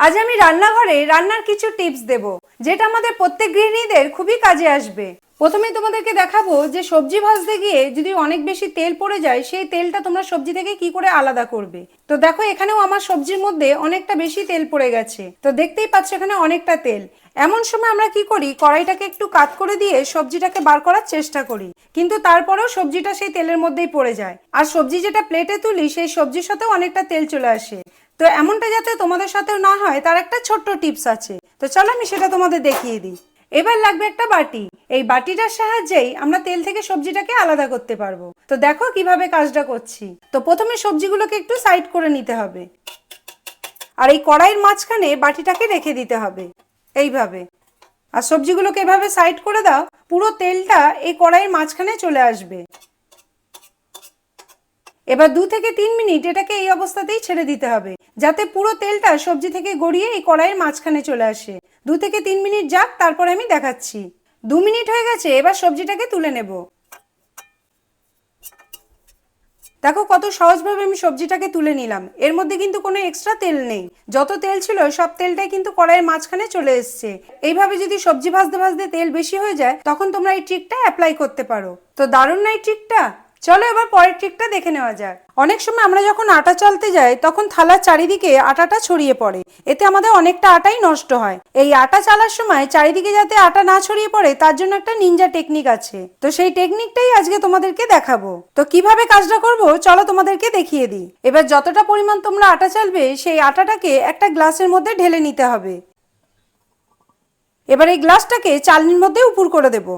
আজ আমি রান্নাঘরে রান্নার কিছু টিপস দেব যেটা আমাদের প্রত্যেক গৃহিণীদের খুবই কাজে আসবে। প্রথমে তোমাদেরকে দেখাবো যে সবজি ভাজতে গিয়ে যদি অনেক বেশি তেল পড়ে যায়, সেই তেলটা তোমরা সবজি থেকে কি করে আলাদা করবে? তো দেখো, এখানেও আমার সবজির মধ্যে অনেকটা বেশি তেল পড়ে গেছে। তো দেখতেই পাচ্ছ এখানে অনেকটা তেল। এমন সময় আমরা কি করি, কড়াইটাকে একটু কাত করে দিয়ে সবজিটাকে বার করার চেষ্টা করি। কিন্তু তারপরেও সবজিটা সেই তেলের মধ্যেই পড়ে যায়। আর সবজি যেটা প্লেটে তুলি, সেই সবজির সাথেও অনেকটা তেল চলে আসে। তো এমনটা যাতে তোমাদের সাথেও না হয়, তার একটা ছোট্ট টিপস আছে। তো চলো আমি সেটা তোমাদের দেখিয়ে দিই। এবার লাগবে একটা বাটি। এই বাটিটার সাহায্যেই আমরা তেল থেকে সবজিটাকে আলাদা করতে পারব। তো দেখো কীভাবে কাজটা করছি। তো প্রথমে সবজিগুলোকে একটু সাইড করে নিতে হবে। আর এই কড়াইয়ের মাঝখানে বাটিটাকে রেখে দিতে হবে। এইভাবে। আর সবজিগুলোকে এভাবে সাইড করে দাও, পুরো তেলটা এই কড়াইয়ের মাঝখানে চলে আসবে। এবার দু থেকে তিন মিনিট এটাকে এই অবস্থাতেই ছেড়ে দিতে হবে, যাতে পুরো তেলটা সবজি থেকে গড়িয়ে এই কড়াইয়ের মাঝখানে চলে আসে। দু থেকে তিন মিনিট যাক, তারপরে আমি দেখাচ্ছি। দু মিনিট হয়ে গেছে, এবার সবজিটাকে তুলে নেব। দেখো কত সহজভাবে আমি সবজিটাকে তুলে নিলাম। এর মধ্যে কিন্তু কোনো এক্সট্রা তেল নেই। যত তেল ছিল, সব তেলটাই কিন্তু কড়াইয়ের মাঝখানে চলে এসছে। এইভাবে যদি সবজি ভাজতে ভাজতে তেল বেশি হয়ে যায়, তখন তোমরা এই ট্রিকটা অ্যাপ্লাই করতে পারো। তো দারুণ না এই ট্রিকটা চলো এবার পরের ট্রিকটা দেখে নেওয়া যাক। অনেক সময় আমরা যখন আটা চালতে যাই, তখন থালার চারিদিকে আটাটা ছড়িয়ে পড়ে। এতে আমাদের অনেকটা আটাই নষ্ট হয়। এই আটা চালার সময় চারিদিকে যাতে আটা না ছড়িয়ে পড়ে, তার জন্য একটা নিনজা টেকনিক আছে। তো সেই টেকনিকটাই আজকে তোমাদেরকে দেখাবো। তো কীভাবে কাজটা করব, চলো তোমাদেরকে দেখিয়ে দিই। এবার যতটা পরিমাণ তোমরা আটা চালবে, সেই আটাটাকে একটা গ্লাসের মধ্যে ঢেলে নিতে হবে। এবার এই গ্লাসটাকে চালনির মধ্যে উপুর করে দেবো।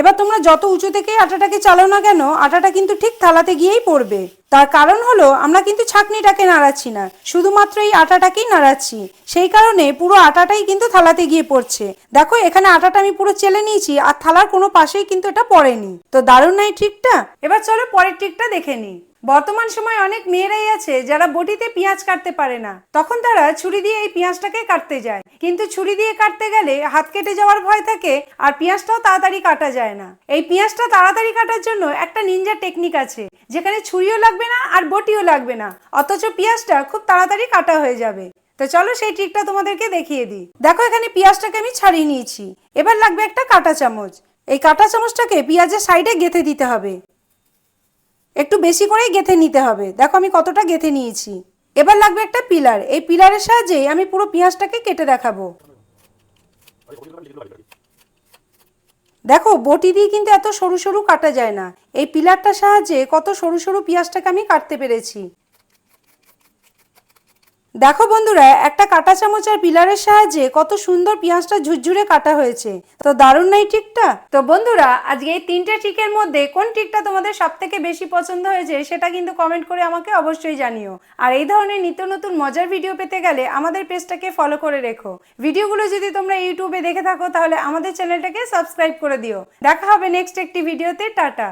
এবার তোমরা যত উঁচু থেকে আটাটাকে চালাও না কেন, আটাটা কিন্তু ঠিক থালাতে গিয়েই পড়বে। তার কারণ হলো, আমরা কিন্তু ছাঁকনিটাকে নাড়াচ্ছি না, শুধুমাত্র এই আটাটাকেই নাড়াচ্ছি। সেই কারণে পুরো আটাটাই কিন্তু থালাতে গিয়ে পড়ছে। দেখো, এখানে আটাটা আমি পুরো চেলে নিয়েছি, আর থালার কোনো পাশেই কিন্তু এটা পড়েনি। তো দারুণ নাই ট্রিকটা এবার চলো পরের ট্রিকটা দেখে নিই। বর্তমান সময় অনেক মেয়েরাই আছে যারা বটিতে পেঁয়াজ কাটতে পারে না। তখন তারা ছুরি দিয়ে এই পেঁয়াজটাকে কাটতে যায়। কিন্তু ছুরি দিয়ে কাটতে গেলে হাত কেটে যাওয়ার ভয় থাকে আর পেঁয়াজটাও তাড়াতাড়ি কাটা যায় না। এই পেঁয়াজটা তাড়াতাড়ি কাটার জন্য একটা নিনজা টেকনিক আছে, যেখানে ছুরিও লাগবে না আর বটিও লাগবে না। অথচ পেঁয়াজটা খুব তাড়াতাড়ি কাটা হয়ে যাবে। তো চলো সেই ট্রিকটা তোমাদেরকে দেখিয়ে দিই। দেখো এখানে পেঁয়াজটাকে আমি ছাড়িয়ে নিয়েছি। এবার লাগবে একটা কাঁটা চামচ। এই কাঁটা চামচটাকে পেঁয়াজের সাইডে গেঁথে দিতে হবে। একটু বেশি করেই গেঁথে নিতে হবে। দেখো আমি কতটা গেঁথে নিয়েছি। এবার লাগবে একটা পিলার। এই পিলারের সাহায্যে আমি পুরো পেঁয়াজটাকে কেটে দেখাবো। দেখো, বটি দিয়ে কিন্তু এত সরু সরু কাটা যায় না। এই পিলারটার সাহায্যে কত সরু সরু পেঁয়াজটাকে আমি কাটতে পেরেছি। দেখো বন্ধুরা, একটা কাটা চামচ আর পিলারের সাহায্যে কত সুন্দর পেঁয়াজটা ঝুরঝুরে কাটা হয়েছে। তো দারুণ নাই ট্রিকটা তো বন্ধুরা, আজকে এই তিনটে ট্রিকের মধ্যে কোন ট্রিকটা তোমাদের সব থেকে বেশি পছন্দ হয়েছে সেটা কিন্তু কমেন্ট করে আমাকে অবশ্যই জানিও। আর এই ধরনের নিত্য নতুন মজার ভিডিও পেতে গেলে আমাদের পেজটাকে ফলো করে রেখো। ভিডিওগুলো যদি তোমরা ইউটিউবে দেখে থাকো তাহলে আমাদের চ্যানেলটাকে সাবস্ক্রাইব করে দিও। দেখা হবে নেক্সট একটি ভিডিওতে, টাটা।